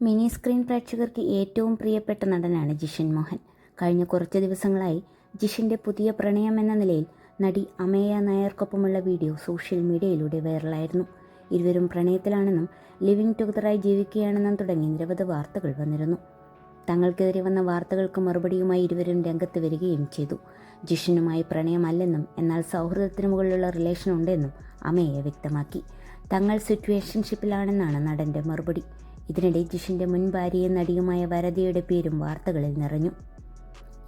Mini screen പ്രേക്ഷകർക്ക് ഏറ്റവും പ്രിയപ്പെട്ട നടനാണ് ജിഷൻ മോഹൻ. കഴിഞ്ഞ കുറച്ച് ദിവസങ്ങളായി ജിഷിന്റെ പുതിയ പ്രണയം എന്ന നിലയിൽ നടി അമേയ നായർക്കൊപ്പമുള്ള വീഡിയോ സോഷ്യൽ മീഡിയയിലൂടെ വൈറലായിരുന്നു. ഇരുവരും പ്രണയത്തിലാണെന്നും ലിവിംഗ് ടുഗദറായി ജീവിക്കുകയാണെന്നും തുടങ്ങി നിരവധി വാർത്തകൾ വന്നിരുന്നു. തങ്ങൾക്കെതിരെ വന്ന വാർത്തകൾക്ക് മറുപടിയുമായി ഇരുവരും രംഗത്ത് വരികയും ചെയ്തു. ജിഷനുമായി പ്രണയമല്ലെന്നും എന്നാൽ സൗഹൃദത്തിന് മുകളിലുള്ള റിലേഷൻ ഉണ്ടെന്നും അമേയ വ്യക്തമാക്കി. തങ്ങൾ സിറ്റുവേഷൻഷിപ്പിലാണെന്നാണ് നടന്റെ മറുപടി. ഇതിനിടെ ജിഷിന്റെ മുൻ ഭാര്യയും നടിയുമായ വരദയുടെ പേരും വാർത്തകളിൽ നിറഞ്ഞു.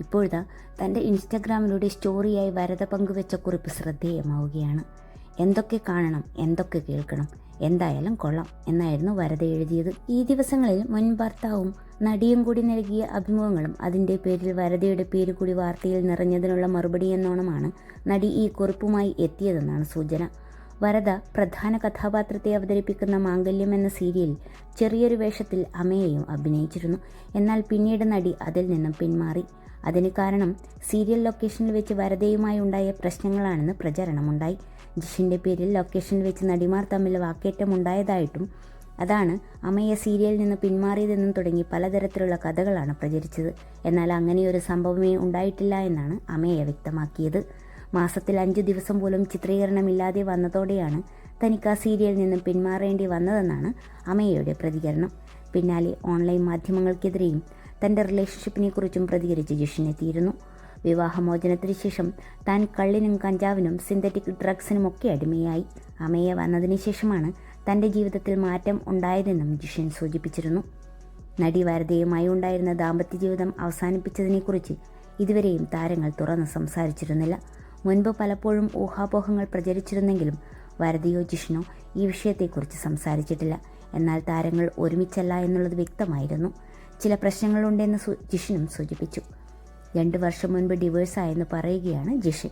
ഇപ്പോഴത്തെ തന്റെ ഇൻസ്റ്റഗ്രാമിലൂടെ സ്റ്റോറിയായി വരദ പങ്കുവെച്ച കുറിപ്പ് ശ്രദ്ധേയമാവുകയാണ്. എന്തൊക്കെ കാണണം എന്തൊക്കെ കേൾക്കണം എന്തായാലും കൊള്ളാം എന്നായിരുന്നു വരദ എഴുതിയത്. ഈ ദിവസങ്ങളിൽ മുൻ ഭർത്താവും നടിയും കൂടി നൽകിയ അഭിമുഖങ്ങളും അതിന്റെ പേരിൽ വരദയുടെ പേര് കൂടി വാർത്തയിൽ നിറഞ്ഞതിനുള്ള മറുപടി എന്നോണമാണ് നടി ഈ കുറിപ്പുമായി എത്തിയതെന്നാണ് സൂചന. വരദ പ്രധാന കഥാപാത്രത്തെ അവതരിപ്പിക്കുന്ന മാംഗല്യം എന്ന സീരിയൽ ചെറിയൊരു വേഷത്തിൽ അമയെയും അഭിനയിച്ചിരുന്നു. എന്നാൽ പിന്നീട് നടി അതിൽ നിന്നും പിന്മാറി. അതിന് കാരണം സീരിയൽ ലൊക്കേഷനിൽ വെച്ച് വരദയുമായി ഉണ്ടായ പ്രശ്നങ്ങളാണെന്ന് പ്രചരണമുണ്ടായി. ജിഷിന്റെ പേരിൽ ലൊക്കേഷനിൽ വെച്ച് നടിമാർ തമ്മിൽ വാക്കേറ്റമുണ്ടായതായിട്ടും അതാണ് അമ്മയെ സീരിയലിൽ നിന്ന് പിന്മാറിയതെന്നും തുടങ്ങി പലതരത്തിലുള്ള കഥകളാണ് പ്രചരിച്ചത്. എന്നാൽ അങ്ങനെയൊരു സംഭവമേ ഉണ്ടായിട്ടില്ല എന്നാണ് അമ്മയെ വ്യക്തമാക്കിയത്. മാസത്തിൽ അഞ്ചു ദിവസം പോലും ചിത്രീകരണമില്ലാതെ വന്നതോടെയാണ് തനിക്ക് ആ സീരിയലിൽ നിന്നും പിന്മാറേണ്ടി വന്നതെന്നാണ് അമയയുടെ പ്രതികരണം. പിന്നാലെ ഓൺലൈൻ മാധ്യമങ്ങൾക്കെതിരെയും തന്റെ റിലേഷൻഷിപ്പിനെ കുറിച്ചും പ്രതികരിച്ച് ജിഷിനെത്തിയിരുന്നു വിവാഹമോചനത്തിന് ശേഷം താൻ കള്ളിനും കഞ്ചാവിനും സിന്തറ്റിക് ഡ്രഗ്സിനുമൊക്കെ അടിമയായി. അമ്മയെ വന്നതിന് ശേഷമാണ് തന്റെ ജീവിതത്തിൽ മാറ്റം ഉണ്ടായതെന്നും ജിഷൻ സൂചിപ്പിച്ചിരുന്നു. നടി വരദയുമായി ഉണ്ടായിരുന്ന ദാമ്പത്യ ജീവിതം അവസാനിപ്പിച്ചതിനെക്കുറിച്ച് ഇതുവരെയും താരങ്ങൾ തുറന്ന് സംസാരിച്ചിരുന്നില്ല. മുൻപ് പലപ്പോഴും ഊഹാപോഹങ്ങൾ പ്രചരിച്ചിരുന്നെങ്കിലും വരതിയോ ജിഷ്ണോ ഈ വിഷയത്തെക്കുറിച്ച് സംസാരിച്ചിട്ടില്ല. എന്നാൽ താരങ്ങൾ ഒരുമിച്ചല്ല എന്നുള്ളത് വ്യക്തമായിരുന്നു. ചില പ്രശ്നങ്ങളുണ്ടെന്ന് ജിഷിനും സൂചിപ്പിച്ചു. രണ്ട് വർഷം മുൻപ് ഡിവേഴ്സായെന്ന് പറയുകയാണ് ജിഷിൻ